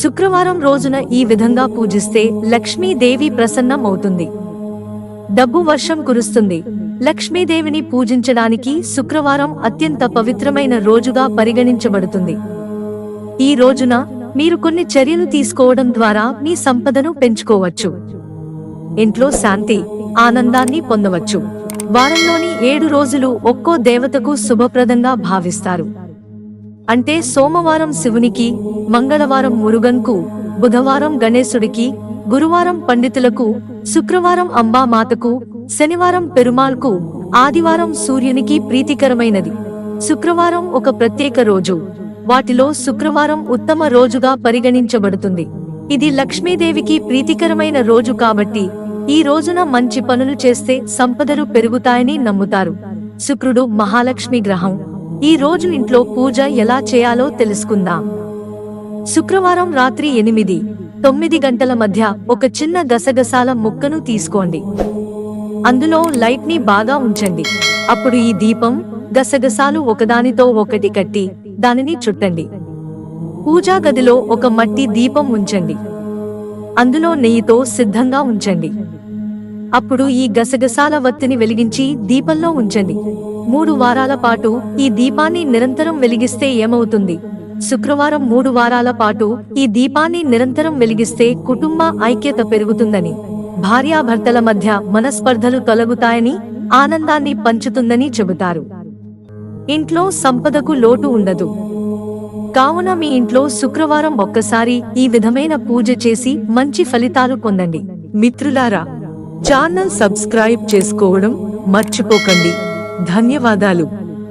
శుక్రవారం రోజున ఈ విధంగా పూజిస్తే లక్ష్మీదేవి ప్రసన్నం అవుతుంది డబ్బు వర్షం కురుస్తుంది. లక్ష్మీదేవిని పూజించడానికి శుక్రవారం అత్యంత పవిత్రమైన రోజుగా పరిగణించబడుతుంది. ఈ రోజున మీరు కొన్ని చర్యలు తీసుకోవడం ద్వారా మీ సంపదను పెంచుకోవచ్చు. ఇంట్లో శాంతి ఆనందాన్ని పొందవచ్చు. వారంలోని ఏడు రోజులు ఒక్కో దేవతకు శుభప్రదంగా భావిస్తారు. అంటే సోమవారం శివునికి మంగళవారం మురుగన్కు బుధవారం గణేశుడికి గురువారం పండితులకు శుక్రవారం అంబామాతకు శనివారం పెరుమాల్కు ఆదివారం సూర్యునికి ప్రీతికరమైనది. శుక్రవారం ఒక ప్రత్యేక రోజు. వాటిలో శుక్రవారం ఉత్తమ రోజుగా పరిగణించబడుతుంది. ఇది లక్ష్మీదేవికి ప్రీతికరమైన రోజు కాబట్టి ఈ రోజున మంచి పనులు చేస్తే సంపదలు పెరుగుతాయని నమ్ముతారు. శుక్రుడు మహాలక్ష్మి గ్రహం. ఈ రోజు ఇంట్లో పూజ ఎలా చేయాలో తెలుసుకుందాం. శుక్రవారం రాత్రి ఎనిమిది తొమ్మిది గంటల మధ్య ఒక చిన్న గసగసాల ముక్కను తీసుకోండి. అందులో లైట్ని బాగా ఉంచండి. అప్పుడు ఈ దీపం గసగసాలు ఒకదానితో ఒకటి కట్టి దానిని చుట్టండి. పూజా గదిలో ఒక మట్టి దీపం ఉంచండి. అందులో నెయ్యితో సిద్ధంగా ఉంచండి. అప్పుడు ఈ గసగసాల వత్తిని వెలిగించి దీపంలో ఉంచండి. మూడు వారాల పాటు ఈ దీపాన్ని నిరంతరం వెలిగిస్తే ఏమవుతుంది? శుక్రవారం మూడు వారాల పాటు ఈ దీపాన్ని నిరంతరం వెలిగిస్తే కుటుంబ ఐక్యత పెరుగుతుందని భార్యాభర్తల మధ్య మనస్పర్ధలు తొలగుతాయని ఆనందాన్ని పంచుతుందని చెబుతారు. ఇంట్లో సంపదకు లోటు ఉండదు. కావున మీ ఇంట్లో శుక్రవారం ఒక్కసారి ఈ విధమైన పూజ చేసి మంచి ఫలితాలు పొందండి. మిత్రులారా ఛానల్ సబ్స్క్రైబ్ చేసుకోవడం మర్చిపోకండి. ధన్యవాదాలు.